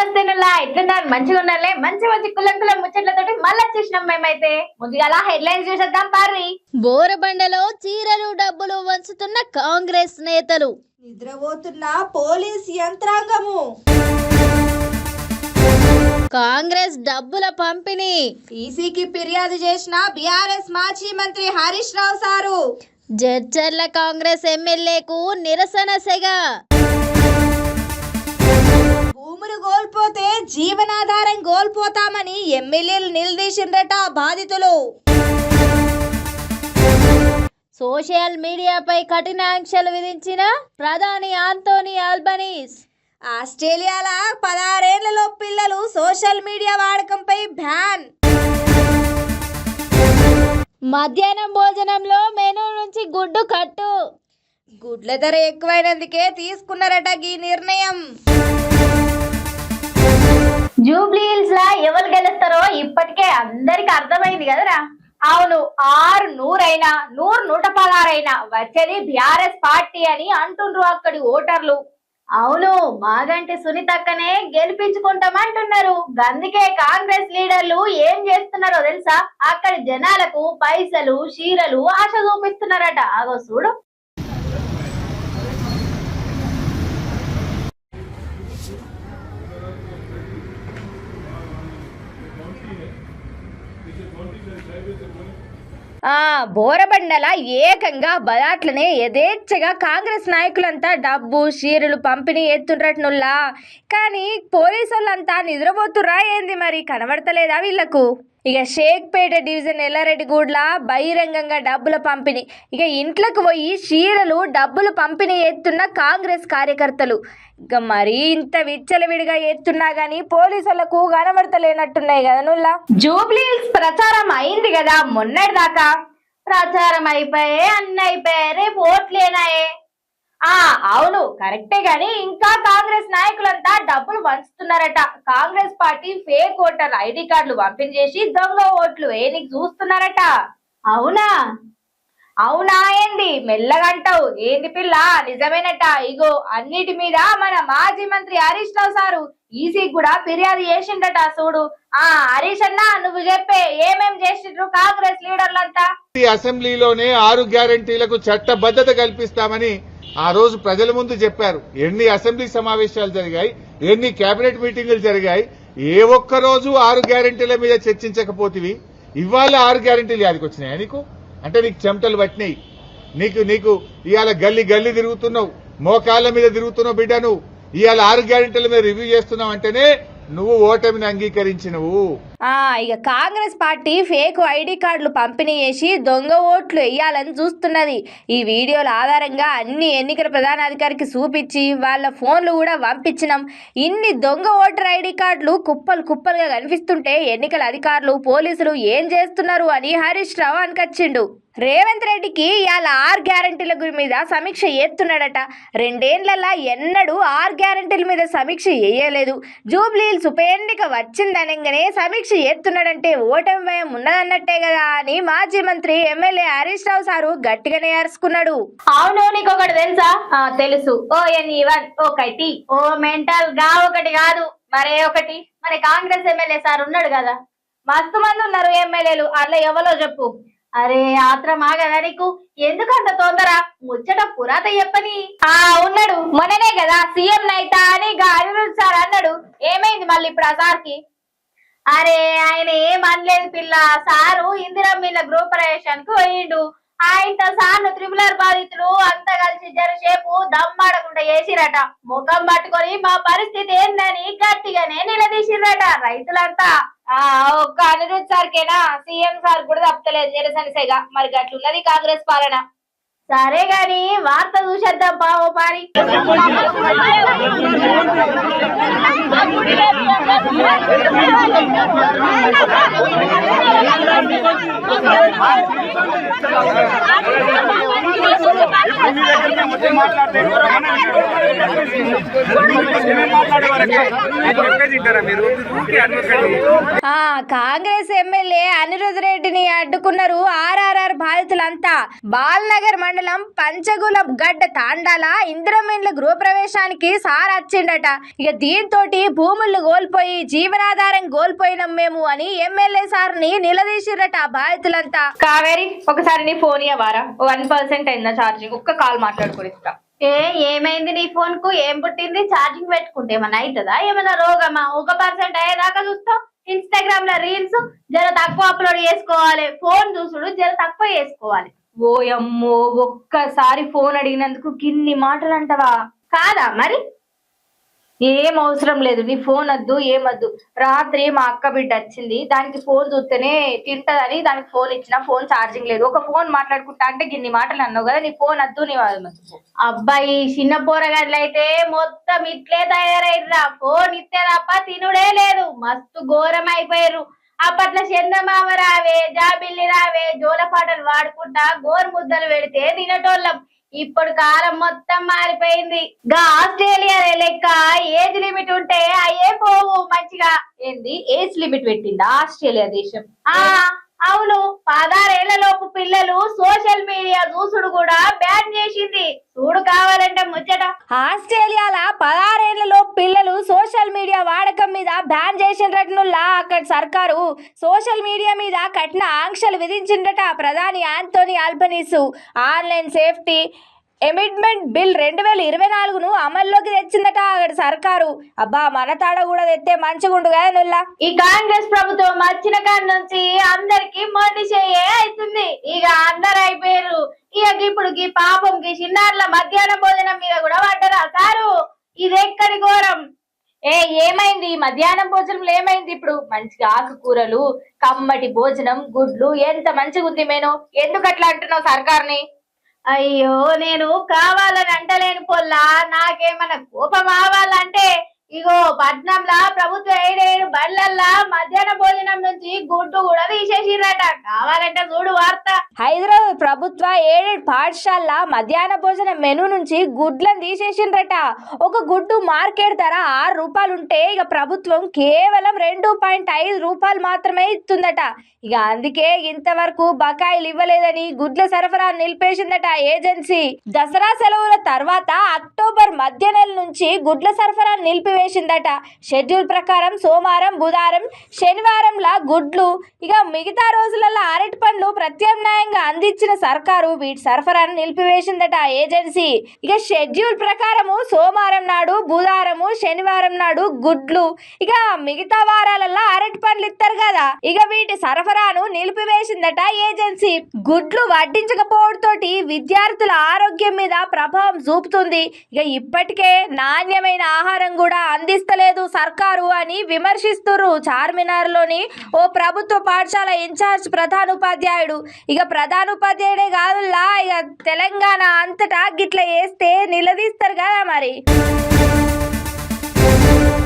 నమస్తే నుల్లా ఎట్లున్నారు? మంచిగా ఉన్నారులే? మంచి మంచి కులం కులం ముచ్చట్లతోటి మళ్ళీ వచ్చేసినాం మేమైతే. ముందుగా హెడ్లైన్స్ చూసేద్దాం పారి బోరబండలో చీరలు డబ్బులు వంచుతున్న కాంగ్రెస్ నేతలు. నిద్రపోతున్న పోలీస్ యంత్రాంగము. కాంగ్రెస్ డబ్బుల పంపిణీ. ఈసీకి ఫిర్యాదు చేసిన బీఆర్ఎస్ మాజీ మంత్రి హరీష్ రావు సారు. జడ్చర్ల కాంగ్రెస్ ఎమ్మెల్యేకు నిరసన సెగ. ఎమ్మెల్యేలు నిలదీసిండ్రట బాధితులు. సోషల్ మీడియాపై కఠిన ఆంక్షలు విధించిన ప్రధాని ఆంటోనీ ఆల్బనీస్. ఆస్ట్రేలియాల పదహారేళ్ళలో పిల్లలు సోషల్ మీడియా వాడకంపై బ్యాన్. మధ్యాహ్నం భోజనంలో మెనూ నుంచి గుడ్డు కట్టు. గుడ్ల ధర ఎక్కువైనందుకే తీసుకున్నారట ఈ నిర్ణయం. జూబ్లీ హిల్స్ లా ఎవరు గెలుస్తారో ఇప్పటికే అందరికి అర్థమైంది కదరా. అవును ఆరు నూరైనా నూరు నూట పదహారైనా వచ్చేది బిఆర్ఎస్ పార్టీ అని అంటుండ్రు అక్కడి ఓటర్లు. అవును మాగంటి సునీతక్కనే గెలిపించుకుంటామంటున్నారు. అందుకే కాంగ్రెస్ లీడర్లు ఏం చేస్తున్నారో తెలుసా? అక్కడి జనాలకు పైసలు చీరలు ఆశ చూపిస్తున్నారట. అగో చూడు. ఆ బోరబండల ఏకంగా బలాట్లనే యథేచ్ఛగా కాంగ్రెస్ నాయకులంతా డబ్బు షీరులు పంపిణీ ఎత్తుండ్రట్నుల్లా. కానీ పోలీసు వాళ్ళంతా నిద్రపోతురా ఏంది మరి? కనబడతలేదా వీళ్ళకు? ఇక షేక్పేట డివిజన్ ఎల్లారెడ్డిగూడ్ల బహిరంగంగా డబ్బుల పంపిణీ. ఇక ఇంట్లోకి పోయి చీరలు డబ్బులు పంపిణీ ఎత్తున్న కాంగ్రెస్ కార్యకర్తలు. ఇక మరీ ఇంత విచ్చలవిడిగా ఎత్తున్నా గానీ పోలీసులకు కనబడతలేనట్టున్నాయి కదా నుల్లా. జూబ్లీ ప్రచారం అయింది కదా మొన్నటిదాకా. ప్రచారం అయిపోయే అన్ని అయిపోయాయి రేపు ఓట్లేనాయే ఆ అవును కరెక్టే గాని ఇంకా కాంగ్రెస్ నాయకులంతా డబ్బులు పంచుతున్నారట Congress party fake voter ID కార్డులు పంపిణీ చేసి దొంగ ఓట్లు వేయనికి చూస్తున్నారట. అవునా? అవునా ఏంది? మెల్లగంటావు ఏంది పిల్ల? నిజమేనట. ఇగో అన్నిటి మీద మన మాజీ మంత్రి హరీష్ రావు సారు ఈసీ కూడా ఫిర్యాదు చేసిండట చూడు. ఆ హరీష్ అన్న నువ్వు చెప్పే ఏమేం చేసిండ్రు కాంగ్రెస్ లీడర్లంతా? ఈ అసెంబ్లీలోనే ఆరు గ్యారంటీలకు చట్టబద్ధత కల్పిస్తామని ఆ రోజు ప్రజల ముందు చెప్పారు. ఎన్ని అసెంబ్లీ సమావేశాలు జరిగాయి ఎన్ని కేబినెట్ మీటింగులు జరిగాయి ఏ ఒక్క రోజు ఆరు గ్యారంటీల మీద చర్చించకపోతివి. ఇవాళ ఆరు గ్యారంటీలు యాదికి వచ్చినాయా నీకు? అంటే నీకు చెమటలు పట్టినాయి. నీకు నీకు ఇవాళ గల్లీ గల్లీ తిరుగుతున్నావు. మోకాళ్ళ మీద తిరుగుతున్నావు బిడ్డ నువ్వు. ఇవాళ ఆరు గ్యారంటీల మీద రివ్యూ చేస్తున్నావు అంటేనే నువ్వు ఓటమిని అంగీకరించినవు. ఇక కాంగ్రెస్ పార్టీ ఫేక్ ఐడి కార్డులు పంపిణీ చేసి దొంగ ఓట్లు వేయాలని చూస్తున్నది. ఈ వీడియోల ఆధారంగా అన్ని ఎన్నికల ప్రధానాధికారికి చూపించి వాళ్ళ ఫోన్లు కూడా పంపించినాం. ఇన్ని దొంగ ఓటర్ ఐడి కార్డులు కుప్పలు కుప్పలుగా కనిపిస్తుంటే ఎన్నికల అధికారులు పోలీసులు ఏం చేస్తున్నారు అని హరీష్ రావు అనికొచ్చిండు రేవంత్ రెడ్డికి ఇవాళ ఆరు గ్యారంటీల మీద సమీక్ష ఎత్తున్నాడట. రెండేళ్ళలో ఎన్నడూ ఆరు గ్యారంటీల మీద సమీక్ష చేయలేదు జూబ్లీహిల్స్ ఉప ఎన్నిక వచ్చిందనగానే సమీక్ష చేస్తున్నాడంటే ఓటమి భయం ఉన్నదన్నట్టే కదా అని మాజీ మంత్రి ఎమ్మెల్యే హరీష్ రావు సారు గట్టిగానే అరుచుకున్నాడు అవును నీకు ఒకటి తెలుసా తెలుసు. ఓ ఎన్ వన్ ఒకటి ఓ మెంటల్గా ఒకటి కాదు మరే ఒకటి. మరి కాంగ్రెస్ ఎమ్మెల్యే సార్ ఉన్నాడు కదా. మస్తు మంది ఉన్నారు ఎమ్మెల్యేలు. అట్లా ఎవరో చెప్పు. అరే ఆత్రమా కదా నీకు? ఎందుకు అంత తొందర? ముచ్చట పురాత చెప్పని. ఆ ఉన్నాడు. మొన్ననే కదా సీఎం నైతా అని గా అనిరుద్ సార్ అన్నాడు. ఏమైంది మళ్ళీ ఇప్పుడు ఆ సార్కి? అరే ఆయన ఏం అనలేదు పిల్ల. సారు ఇందిరమ్మిళ్ళ గృహ ప్రవేశానికి పోయిండు. ఆయనతో సార్ను త్రిపులర్ బాధితులు అంతా కలిసి జరసేపు దమ్మాడకుండా చేసిరట ముఖం పట్టుకొని మా పరిస్థితి ఏందని గట్టిగానే నిలదీసిరట రైతులంతా. ఒక్క అనిరుద్ సార్కేనా? సీఎం సార్ కూడా తప్పలేదు నిరసనసేగా మరి గట్లున్నది కాంగ్రెస్ పాలన. సరే గాని వార్త చూసేద్దాం పావో పారి. మాట్లాడితే కాంగ్రెస్ ఎమ్మెల్యే అనిరుద్ రెడ్డిని అడ్డుకున్నారు ఆర్ఆర్ఆర్ బాధితులంతా. బాల్నగర్ మండలం పంచగుల గడ్డ తాండాల ఇంద్రమిండ్ల గృహప్రవేశానికి సార్ వచ్చిండట ఇక దీంతో భూములు కోల్పోయి జీవనాధారం కోల్పోయినాం మేము అని ఎమ్మెల్యే సార్ని నిలదీసిరట బాధితులంతా. కావేరి ఒకసారి నీ ఫోన్ ఇవ్వరా వన్ పర్సెంట్ అయిందా ఛార్జింగ్ ఒక్క కాల్ మాట్లాడుకుని ఇస్తా ఏ ఏమైంది నీ ఫోన్కు ఏం పుట్టింది? ఛార్జింగ్ పెట్టుకుంటే ఏమన్నా అవుతుందా ఏమన్నా రోగమా? ఒక పర్సెంట్ అయ్యేదాకా చూస్తావు ఇన్స్టాగ్రామ్లో రీల్స్ జర తక్కువ అప్లోడ్ చేసుకోవాలి. ఫోన్ చూసుడు జర తక్కువ చేసుకోవాలి. ఓ అమ్మో ఒక్కసారి ఫోన్ అడిగినందుకు గిన్ని మాటలు అంటవా కాదా మరి? ఏం అవసరం లేదు. నీ ఫోన్ వద్దు ఏమద్దు రాత్రి మా అక్క బిడ్డ వచ్చింది. దానికి ఫోన్ చూస్తేనే తింటదని దానికి ఫోన్ ఇచ్చిన ఫోన్ ఛార్జింగ్ లేదు. ఒక ఫోన్ మాట్లాడుకుంటా అంటే గిన్ని మాటలు అన్నావు కదా నీ ఫోన్ వద్దు నీ అబ్బాయి చిన్న పోరగాడ్లు అయితే మొత్తం ఇట్లే తయారైర్రా. ఫోన్ ఇస్తే తప్ప తినుడే లేదు. మస్తు ఘోరం అయిపోయారు అప్పట్లో చందమామ రావే జాబిల్లి రావే జోల పాటలు వాడుకుంటా గోరు ముద్దలు పెడితే తినటోళ్ళం. ఇప్పుడు కాలం మొత్తం మారిపోయింది. గా ఆస్ట్రేలియా లెక్క ఏజ్ లిమిట్ ఉంటే అయ్యే పోవు మంచిగా. ఏంది? ఏజ్ లిమిట్ పెట్టింది ఆస్ట్రేలియా దేశం? ఆ అవును. పదారేళ్ళ లోపు పిల్లలు సోషల్ మీడియా చూసుడు కూడా బ్యాన్ చేసింది. చూడు కావాలంటే ముచ్చట. ఆస్ట్రేలియాల పదా బ్యాన్ చేసినట్నుల్లా అక్కడ సర్కారు. సోషల్ మీడియా మీద కఠిన ఆంక్షలు విధించిందట ప్రధాని Anthony Albanese. Online safety amendment bill రెండు వేల ఇరవై నాలుగును అమల్లోకి తెచ్చిందట అక్కడ సర్కారు. అబ్బా మన తాడ కూడా తెస్తే మంచిగుండు కదా నుల్లా. ఈ కాంగ్రెస్ ప్రభుత్వం వచ్చిన కాడి నుంచి అందరికి మొండి చేయే అవుతుంది. ఇక అందరు అయిపోయారు ఇక ఇప్పుడు ఈ పాపం కి చిన్నారుల మధ్యాహ్నం భోజనం మీద కూడా పడ్డరా సారు? ఇది ఎక్కడి ఘోరం? ఏ ఏమైంది? మధ్యాహ్నం భోజనంలో ఏమైంది ఇప్పుడు? మంచిగా ఆకుకూరలు కమ్మటి భోజనం గుడ్లు ఎంత మంచిగా ఉంది మేను? ఎందుకు అట్లా అంటున్నావు సర్కార్ని? అయ్యో నేను కావాలని అంటలేను పొల్లా. నాకేమన్నా కోపం ఆవాలంటే ఇగో పట్నంలా ప్రభుత్వ ఏడేడు బళ్ళల్లా భోజనం భోజనం నుంచి గుడ్డు కూడా తీసేసిరట కావాలంటే చూడు వార్త. హైదరాబాద్ ప్రభుత్వ ఏడేడు పాఠశాల మధ్యాహ్న భోజన మెనూ నుంచి గుడ్లను తీసేసిండ్రట ఒక గుడ్డు మార్కెట్ ధర ఆరు రూపాయలు ఉంటే ఇక ప్రభుత్వం కేవలం రెండు పాయింట్ ఐదు రూపాయలు మాత్రమే ఇస్తుందట. ఇక అందుకే ఇంతవరకు బకాయిలు ఇవ్వలేదని గుడ్ల సరఫరా నిలిపేసిందట ఏజెన్సీ. దసరా సెలవుల తర్వాత అక్టోబర్ మధ్య నెల నుంచి గుడ్ల సరఫరా నిలిపివేసిందట. షెడ్యూల్ ప్రకారం సోమవారం బుధవారం శనివారం శనివారంలా గుడ్లు. ఇక మిగతా రోజులలో అరటి పండ్లు ప్రత్యామ్నాయంగా అందించిన సర్కారు వీటి సరఫరాను నిలిపివేసిందట ఏజెన్సీ. ఇక షెడ్యూల్ ప్రకారము సోమవారం నాడు బుధవారము శనివారం నాడు గుడ్లు. ఇక మిగతా వారాలలో అరటి పండ్లు ఇస్తారు కదా. ఇక వీటి సరఫరాను నిలిపివేసిందట ఏజెన్సీ. గుడ్లు వడ్డించకపోవడంతోటి విద్యార్థుల ఆరోగ్యం మీద ప్రభావం చూపుతుంది. ఇక ఇప్పటికే నాణ్యమైన ఆహారం కూడా అందిస్తలేదు సర్కారు అని విమర్శిస్తున్నారు చార్మినార్లోని ఓ ప్రభుత్వ పాఠశాల ఇన్ఛార్జ్ ప్రధానోపాధ్యాయుడు. ఇక ప్రధానోపాధ్యాయుడే కాదులా ఇక తెలంగాణ అంతటా గిట్ల వేస్తే నిలదీస్తారు కదా మరి.